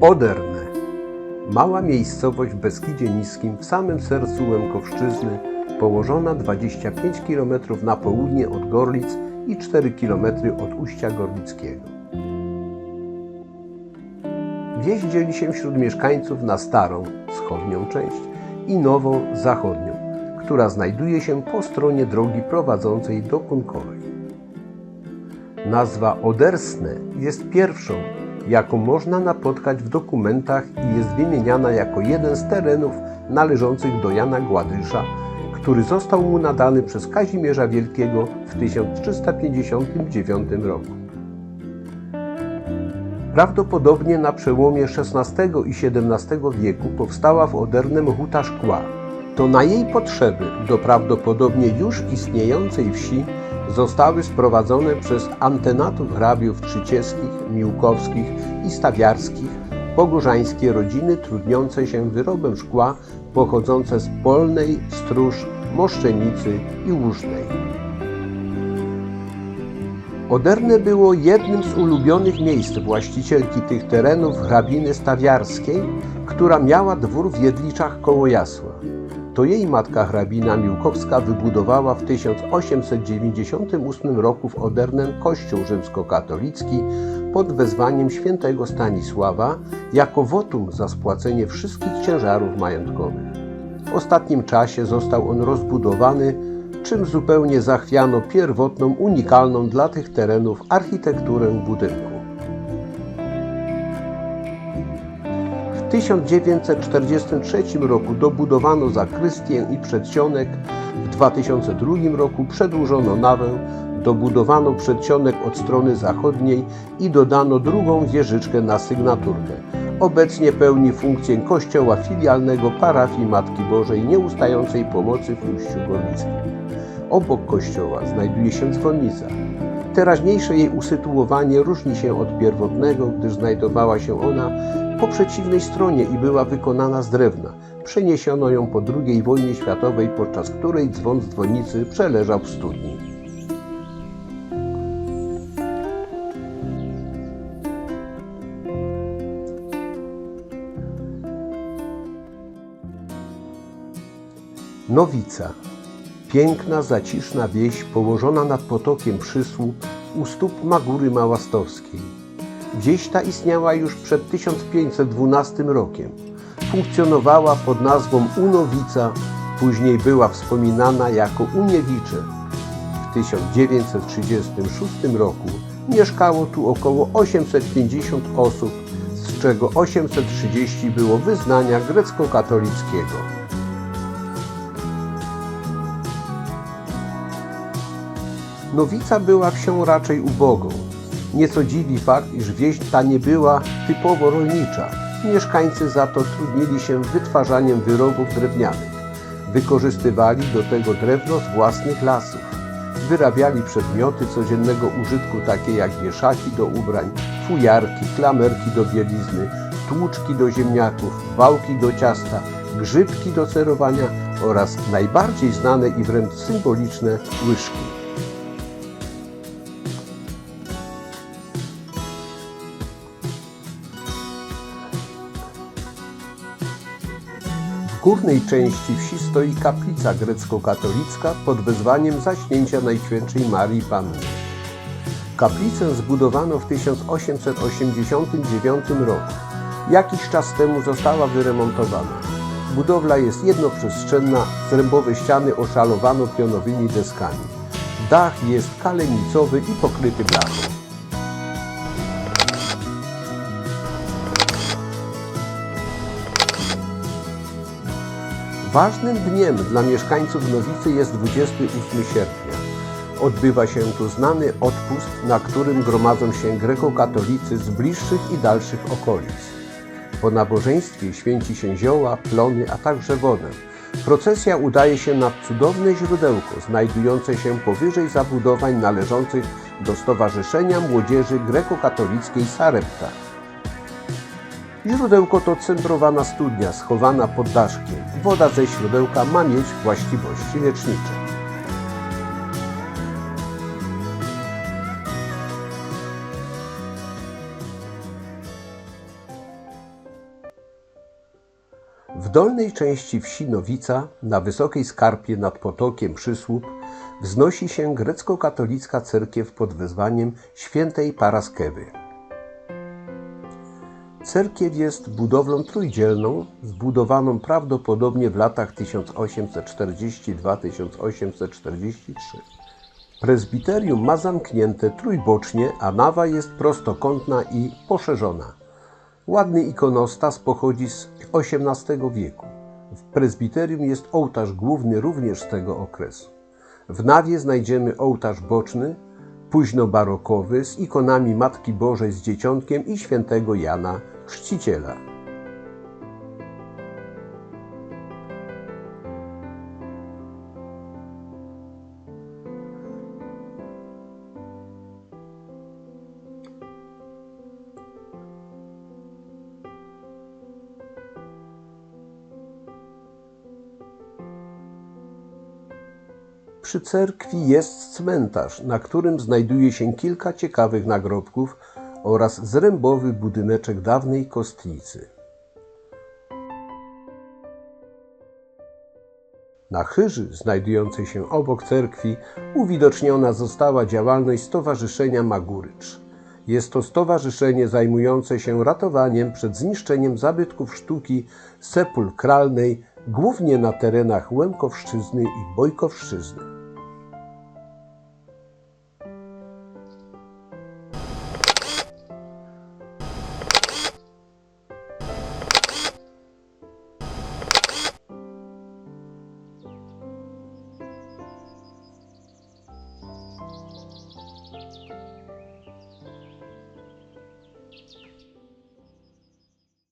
Oderne. Mała miejscowość w Beskidzie Niskim w samym sercu Łemkowszczyzny, położona 25 km na południe od Gorlic i 4 km od Uścia Gorlickiego. Wieś dzieli się wśród mieszkańców na starą, wschodnią część i nową, zachodnią, która znajduje się po stronie drogi prowadzącej do Kunkowej. Nazwa Odersne jest pierwszą, jaką można napotkać w dokumentach i jest wymieniana jako jeden z terenów należących do Jana Gładysza, który został mu nadany przez Kazimierza Wielkiego w 1359 roku. Prawdopodobnie na przełomie XVI i XVII wieku powstała w Odernem huta szkła. To na jej potrzeby do prawdopodobnie już istniejącej wsi zostały sprowadzone przez antenatów hrabiów trzycieskich, miłkowskich i stawiarskich pogórzańskie rodziny trudniące się wyrobem szkła pochodzące z Polnej, Stróż, Moszczenicy i Łużnej. Oderne było jednym z ulubionych miejsc właścicielki tych terenów hrabiny stawiarskiej, która miała dwór w Jedliczach koło Jasła. To jej matka hrabina Miłkowska wybudowała w 1898 roku w Odernem kościół rzymskokatolicki pod wezwaniem świętego Stanisława jako wotum za spłacenie wszystkich ciężarów majątkowych. W ostatnim czasie został on rozbudowany, czym zupełnie zachwiano pierwotną, unikalną dla tych terenów architekturę budynku. 1943 roku dobudowano zakrystię i przedsionek, w 2002 roku przedłużono nawę, dobudowano przedsionek od strony zachodniej i dodano drugą wieżyczkę na sygnaturkę. Obecnie pełni funkcję kościoła filialnego parafii Matki Bożej Nieustającej Pomocy w Uściu Gorlickim. Obok kościoła znajduje się dzwonnica. Teraźniejsze jej usytuowanie różni się od pierwotnego, gdyż znajdowała się ona po przeciwnej stronie i była wykonana z drewna. Przeniesiono ją po II wojnie światowej, podczas której dzwon z dzwonicy przeleżał w studni. Nowica. Piękna, zaciszna wieś położona nad potokiem Przysłup u stóp Magury Małastowskiej. Wieś ta istniała już przed 1512 rokiem. Funkcjonowała pod nazwą Unowica, później była wspominana jako Uniewicze. W 1936 roku mieszkało tu około 850 osób, z czego 830 było wyznania grecko-katolickiego. Nowica była wsią raczej ubogą. Nieco dziwi fakt, iż wieś ta nie była typowo rolnicza. Mieszkańcy za to trudnili się wytwarzaniem wyrobów drewnianych. Wykorzystywali do tego drewno z własnych lasów. Wyrabiali przedmioty codziennego użytku, takie jak wieszaki do ubrań, fujarki, klamerki do bielizny, tłuczki do ziemniaków, wałki do ciasta, grzybki do cerowania oraz najbardziej znane i wręcz symboliczne łyżki. Górnej części wsi stoi kaplica grecko-katolicka pod wezwaniem zaśnięcia Najświętszej Marii Panny. Kaplicę zbudowano w 1889 roku. Jakiś czas temu została wyremontowana. Budowla jest jednoprzestrzenna, zrębowe ściany oszalowano pionowymi deskami. Dach jest kalenicowy i pokryty blachą. Ważnym dniem dla mieszkańców Nowicy jest 28 sierpnia. Odbywa się tu znany odpust, na którym gromadzą się grekokatolicy z bliższych i dalszych okolic. Po nabożeństwie święci się zioła, plony, a także wodę. Procesja udaje się nad cudowne źródełko, znajdujące się powyżej zabudowań należących do Stowarzyszenia Młodzieży Grekokatolickiej Sarepta. Źródełko to cembrowana studnia schowana pod daszkiem. Woda ze źródełka ma mieć właściwości lecznicze. W dolnej części wsi Nowica, na wysokiej skarpie nad potokiem Przysłup, wznosi się grecko-katolicka cerkiew pod wezwaniem świętej Paraskewy. Cerkiew jest budowlą trójdzielną, zbudowaną prawdopodobnie w latach 1842-1843. Prezbiterium ma zamknięte trójbocznie, a nawa jest prostokątna i poszerzona. Ładny ikonostas pochodzi z XVIII wieku. W prezbiterium jest ołtarz główny również z tego okresu. W nawie znajdziemy ołtarz boczny, późnobarokowy, z ikonami Matki Bożej z Dzieciątkiem i świętego Jana Chrzciciela. Przy cerkwi jest cmentarz, na którym znajduje się kilka ciekawych nagrobków oraz zrębowy budyneczek dawnej kostnicy. Na chyży, znajdującej się obok cerkwi, uwidoczniona została działalność Stowarzyszenia Magurycz. Jest to stowarzyszenie zajmujące się ratowaniem przed zniszczeniem zabytków sztuki sepulkralnej, głównie na terenach Łemkowszczyzny i Bojkowszczyzny.